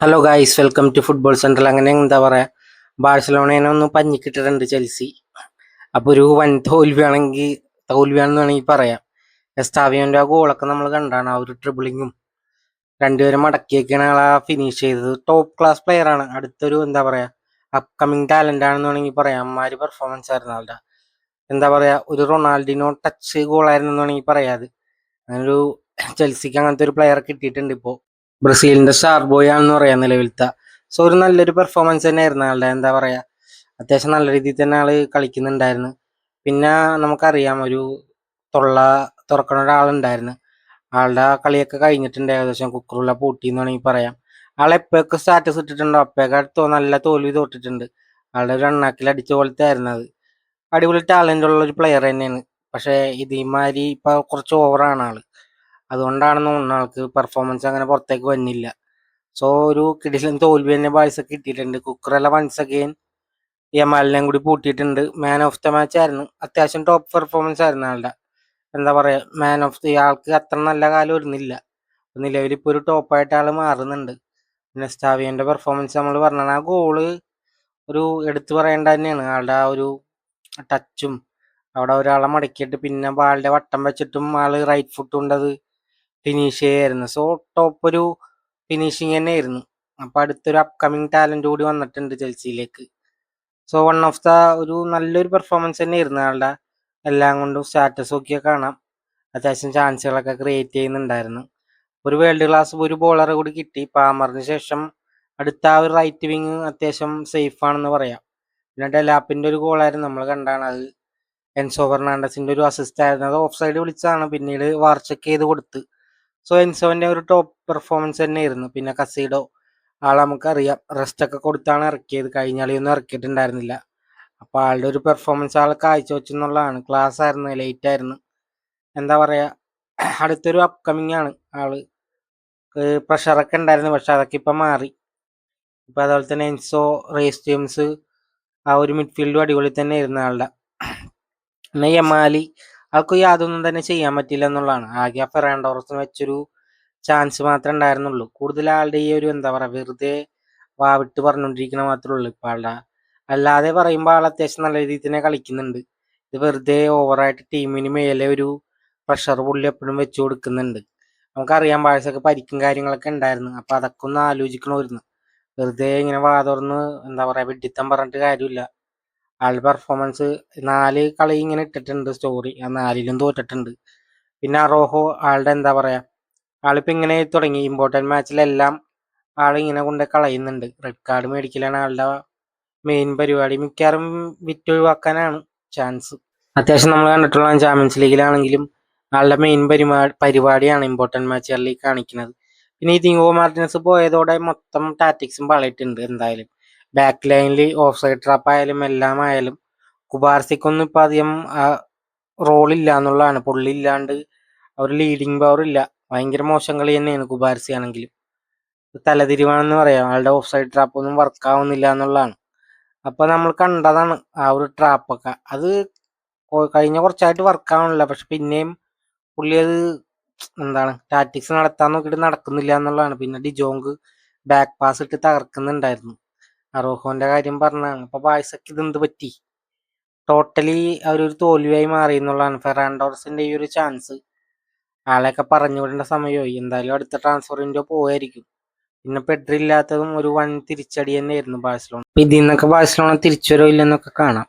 Hello guys welcome to football central അങ്ങനെ എന്താ പറയുക ബാഴ്സലോണേനെ ഒന്ന് പഞ്ഞിക്കിട്ടിട്ടുണ്ട് ചെൽസി. അപ്പോൾ ഒരു വൻ തോൽവിയാണെങ്കിൽ തോൽവിയാണെന്ന് വേണമെങ്കിൽ പറയാം. എസ്താവിയോന്റെ ആ ഗോളൊക്കെ നമ്മൾ കണ്ടാണ്. ആ ഒരു ട്രിബിളിങ്ങും രണ്ടുപേരും മടക്കിയൊക്കെയാണ് ആ ഫിനിഷ് ചെയ്തത്. ടോപ്പ് ക്ലാസ് പ്ലെയർ ആണ്. അടുത്തൊരു എന്താ പറയുക അപ്കമിങ് ടാലന്റ് ആണെന്ന് വേണമെങ്കിൽ പറയാം. അമ്മാര് പെർഫോമൻസ് ആയിരുന്നു ആളുടെ. എന്താ പറയുക ഒരു റൊണാൾഡിനോ ടച്ച് ഗോളായിരുന്നു എന്ന് വേണമെങ്കിൽ അത്. ഒരു ചെൽസിക്ക് അങ്ങനത്തെ ഒരു പ്ലെയർ കിട്ടിയിട്ടുണ്ട് ഇപ്പോൾ ബ്രസീലിന്റെ സ്റ്റാർ ബോയ് ആണെന്ന് പറയാം നിലവിലത്തെ. സോ ഒരു നല്ലൊരു പെർഫോമൻസ് തന്നെയായിരുന്നു ആളുടെ എന്താ പറയാ അത്യാവശ്യം നല്ല രീതിയിൽ തന്നെ ആൾ കളിക്കുന്നുണ്ടായിരുന്നു. പിന്നെ നമുക്കറിയാം ഒരു തൊള്ള തുറക്കണ ഒരാളുണ്ടായിരുന്നു. ആളുടെ കളിയൊക്കെ കഴിഞ്ഞിട്ടുണ്ട് ഏകദേശം കുക്കറുള്ള പൂട്ടി എന്ന് വേണമെങ്കിൽ പറയാം. ആൾ എപ്പോഴൊക്കെ സ്റ്റാറ്റസ് ഇട്ടിട്ടുണ്ടോ അപ്പോഴൊക്കെ നല്ല തോൽവി തോട്ടിട്ടുണ്ട് ആളുടെ ഒരു എണ്ണാക്കിൽ അടിച്ച പോലത്തെ ആയിരുന്നു അത്. അടിപൊളി ടാലന്റ് ഉള്ള ഒരു പ്ലെയർ തന്നെയാണ്. പക്ഷേ ഇതേമാതിരി ഇപ്പം കുറച്ച് ഓവറാണ് ആൾ. അതുകൊണ്ടാണെന്ന് തോന്നുന്നു ആൾക്ക് പെർഫോമൻസ് അങ്ങനെ പുറത്തേക്ക് വന്നില്ല. സോ ഒരു കിടിലൻ തോൽവി തന്നെ ബായ്സ് കിട്ടിയിട്ടുണ്ട്. കുക്കറെല്ലാം വൺസ് അഗെയിൻ യമാലിനെയും കൂടി പൂട്ടിയിട്ടുണ്ട്. മാൻ ഓഫ് ദ മാച്ച് ആയിരുന്നു. അത്യാവശ്യം ടോപ്പ് പെർഫോമൻസ് ആയിരുന്നു ആളുടെ. എന്താ പറയുക മാൻ ഓഫ് ദി ആൾക്ക് അത്ര നല്ല കാലം വരുന്നില്ല നിലവിൽ ഇപ്പോൾ ഒരു ടോപ്പായിട്ട് ആൾ മാറുന്നുണ്ട്. പിന്നെ സ്റ്റാവിയന്റെ പെർഫോമൻസ് നമ്മൾ പറഞ്ഞാൽ ആ ഗോൾ ഒരു എടുത്തു പറയേണ്ട തന്നെയാണ്. ആളുടെ ആ ഒരു ടച്ചും അവിടെ ഒരാളെ മടക്കിയിട്ട് പിന്നെ ബാളിന്റെ വട്ടം വെച്ചിട്ടും ആൾ റൈറ്റ് ഫുട്ട് കൊണ്ട് അത് ഫിനിഷ് ആയിരുന്നു. സോ ടോപ്പ് ഒരു ഫിനിഷിങ് തന്നെ ആയിരുന്നു അപ്പൊ അടുത്തൊരു അപ്കമിങ് ടാലന്റ് കൂടി വന്നിട്ടുണ്ട് ചെൽസിയിലേക്ക്. സോ വൺ ഓഫ് ദ ഒരു നല്ലൊരു പെർഫോമൻസ് തന്നെ ആയിരുന്നു ആളുടെ എല്ലാം കൊണ്ടും സ്റ്റാറ്റസ് ഒക്കെ കാണാം. അത്യാവശ്യം ചാൻസുകളൊക്കെ ക്രിയേറ്റ് ചെയ്യുന്നുണ്ടായിരുന്നു. ഒരു വേൾഡ് ക്ലാസ് ഒരു ബോളറെ കൂടി കിട്ടി. പാമറിന് ശേഷം അടുത്ത ആ ഒരു റൈറ്റ് വിങ് അത്യാവശ്യം സേഫ് ആണെന്ന് പറയാം. പിന്നെ ഡെലാപ്പിന്റെ ഒരു ഗോളായിരുന്നു നമ്മൾ കണ്ടാണ് അത്. എൻസോ ഫെർണാണ്ടസിന്റെ ഒരു അസിസ്റ്റ് ആയിരുന്നു. അത് ഓഫ് സൈഡ് വിളിച്ചാണ് പിന്നീട് വാർച്ചക്ക് ചെക്ക് ചെയ്ത് കൊടുത്ത്. സോ എൻസോന്റെ ഒരു ടോപ്പ് പെർഫോമൻസ് തന്നെ ആയിരുന്നു പിന്നെ കസീഡോ ആളെ നമുക്കറിയാം. റെസ്റ്റ് ഒക്കെ കൊടുത്താണ് ഇറക്കിയത്. കഴിഞ്ഞ കളിയൊന്നും ഇറക്കിയിട്ടുണ്ടായിരുന്നില്ല. അപ്പോൾ ആളുടെ ഒരു പെർഫോമൻസ് ആൾ കാഴ്ചവെച്ചെന്നുള്ളതാണ്. ക്ലാസ് ആയിരുന്നു ലേറ്റ് ആയിരുന്നു. എന്താ പറയുക അടുത്തൊരു അപ്കമിങ് ആണ് ആൾ. പ്രഷറൊക്കെ ഉണ്ടായിരുന്നു പക്ഷെ അതൊക്കെ ഇപ്പം മാറി. ഇപ്പം അതുപോലെ തന്നെ എൻസോ റേസ് ജെയിംസ് ആ ഒരു മിഡ്ഫീൽഡും അടിപൊളി തന്നെ ആയിരുന്നു ആളുടെ. പിന്നെ യമാലി ആൾക്ക് യാതൊന്നും തന്നെ ചെയ്യാൻ പറ്റില്ല എന്നുള്ളതാണ്. ആകെ ആ ഫെറാൻഡോറസിന് വെച്ചൊരു ചാൻസ് മാത്രമേ ഉണ്ടായിരുന്നുള്ളൂ. കൂടുതൽ ആളുടെ ഈ ഒരു എന്താ പറയുക വെറുതെ വാവിട്ട് പറഞ്ഞുകൊണ്ടിരിക്കുന്ന മാത്രമേ ഉള്ളൂ ഇപ്പൊ ആളുടെ. അല്ലാതെ പറയുമ്പോൾ ആൾ അത്യാവശ്യം നല്ല രീതിയിൽ തന്നെ കളിക്കുന്നുണ്ട്. ഇത് വെറുതെ ഓവറായിട്ട് ടീമിന് മേലെ ഒരു പ്രഷർ പുള്ളി എപ്പോഴും വെച്ചു കൊടുക്കുന്നുണ്ട്. നമുക്കറിയാം ബാഴ്സൊക്കെ പരിക്കും കാര്യങ്ങളൊക്കെ ഉണ്ടായിരുന്നു. അപ്പൊ അതൊക്കെ ഒന്ന് ആലോചിക്കണമായിരുന്നു. വെറുതെ ഇങ്ങനെ വാ എന്താ പറയാ വെഡിത്തം പറഞ്ഞിട്ട് കാര്യമില്ല. ആളുടെ പെർഫോമൻസ് നാല് കളി ഇങ്ങനെ ഇട്ടിട്ടുണ്ട് സ്റ്റോറി ആ നാലിലും തോറ്റിട്ടുണ്ട്. പിന്നെ അറോഹോ ആളുടെ എന്താ പറയാ ആളിപ്പോ ഇങ്ങനെ തുടങ്ങി. ഇമ്പോർട്ടന്റ് മാച്ചിലെല്ലാം ആളിങ്ങനെ കൊണ്ട് കളയുന്നുണ്ട്. റെഡ് കാർഡ് മേടിക്കലാണ് ആളുടെ മെയിൻ പരിപാടി. മിക്കവാറും വിറ്റൊഴിവാക്കാനാണ് ചാൻസ് അത്യാവശ്യം നമ്മൾ കണ്ടിട്ടുള്ള ചാമ്പ്യൻസ് ലീഗിലാണെങ്കിലും ആളുടെ മെയിൻ പരിപാടി പരിപാടിയാണ് ഇമ്പോർട്ടന്റ് മാച്ചുകളിൽ കാണിക്കുന്നത്. പിന്നെ ഈ തിങ്കോ മാർട്ടിനസ് പോയതോടെ മൊത്തം ടാറ്റിക്സും പാളിയിട്ടുണ്ട് എന്തായാലും. ബാക്ക് ലൈനിൽ ഓഫ് സൈഡ് ട്രാപ്പ് ആയാലും എല്ലാം ആയാലും കുബാർസിക്കൊന്നും ഇപ്പം അധികം റോളില്ല എന്നുള്ളതാണ്. പുള്ളി ഇല്ലാണ്ട് അവർ ലീഡിങ് പവർ ഇല്ല. ഭയങ്കര മോശം കളി തന്നെയാണ് കുബാർസി ആണെങ്കിലും. തലതിരിവാണെന്ന് പറയാം. ആളുടെ ഓഫ് സൈഡ് ട്രാപ്പ് ഒന്നും വർക്ക് ആവുന്നില്ല എന്നുള്ളതാണ്. അപ്പൊ നമ്മൾ കണ്ടതാണ് ആ ഒരു ട്രാപ്പൊക്കെ അത് കഴിഞ്ഞ കുറച്ചായിട്ട് വർക്ക് ആവണില്ല. പക്ഷെ പിന്നെയും പുള്ളി അത് എന്താണ് ടാറ്റിക്സ് നടത്താൻ നോക്കിയിട്ട് നടക്കുന്നില്ല എന്നുള്ളതാണ്. പിന്നെ ഡിജോങ്ക് ബാക്ക് പാസ് ഇട്ട് തകർക്കുന്നുണ്ടായിരുന്നു. അറോഹോന്റെ കാര്യം പറഞ്ഞാണ് അപ്പൊ ബായ്സക്ക് ഇതെന്ത് പറ്റി? ടോട്ടലി അവരൊരു തോൽവിയായി മാറി എന്നുള്ളതാണ്. ഫെറാൻഡോർസിന്റെ ഈ ഒരു ചാൻസ് ആളെയൊക്കെ പറഞ്ഞു വിടേണ്ട സമയമായി. എന്തായാലും അടുത്ത ട്രാൻസ്ഫർ വിൻഡോ പോവായിരിക്കും. പിന്നെ പെഡ്രില്ലാത്തതും ഒരു വൺ തിരിച്ചടി തന്നെയായിരുന്നു ബാഴ്സലോണ. ഇതിൽ നിന്നൊക്കെ ബാഴ്സലോണ തിരിച്ചുവരവില്ലെന്നൊക്കെ കാണാം.